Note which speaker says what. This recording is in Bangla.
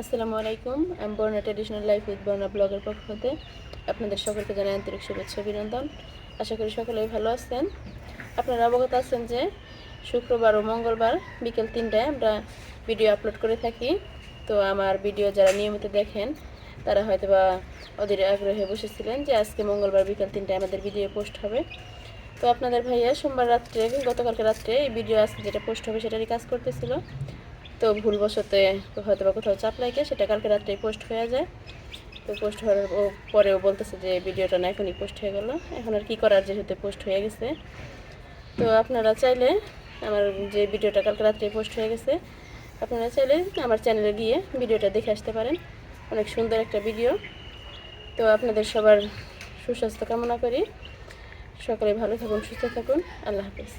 Speaker 1: আসসালামু আলাইকুম। আমি বর্ণা ট্রেডিশনাল লাইফ উইথ বর্ণা ব্লগের পক্ষ হতে আপনাদের সকলকে জানাই আন্তরিক শুভেচ্ছা, অভিনন্দন। আশা করি সকলেই ভালো আছেন। আপনারা অবগত আছেন যে শুক্রবার ও মঙ্গলবার বিকেল তিনটায় আমরা ভিডিও আপলোড করে থাকি। তো আমার ভিডিও যারা নিয়মিত দেখেন, তারা হয়তো বা ওদের আগ্রহে বসেছিলেন যে আজকে মঙ্গলবার বিকেল তিনটায় আমাদের ভিডিও পোস্ট হবে। তো আপনাদের ভাইয়া, সোমবার রাত্রে, গতকালকে রাত্রে এই ভিডিও আজকে যেটা পোস্ট হবে সেটারই কাজ করতেছিল। তো ভুলবশতে হয়তো বা কোথাও চাপ লাগে সেটা কালকে রাত্রে পোস্ট হয়ে যায়। তো পোস্ট হওয়ার পরেও বলতেছে যে ভিডিওটা না এখনই পোস্ট হয়ে গেল। এখন আর কি করার যেহেতু পোস্ট হয়ে গেছে। তো আপনারা চাইলে আমার যে ভিডিওটা কালকে রাত্রে পোস্ট হয়ে গেছে, আপনারা চাইলে আমার চ্যানেলে গিয়ে ভিডিওটা দেখে আসতে পারেন। অনেক সুন্দর একটা ভিডিও তো আপনাদের সবার সুস্বাস্থ্য কামনা করি। সকলে ভালো থাকুন, সুস্থ থাকুন। আল্লাহ হাফিজ।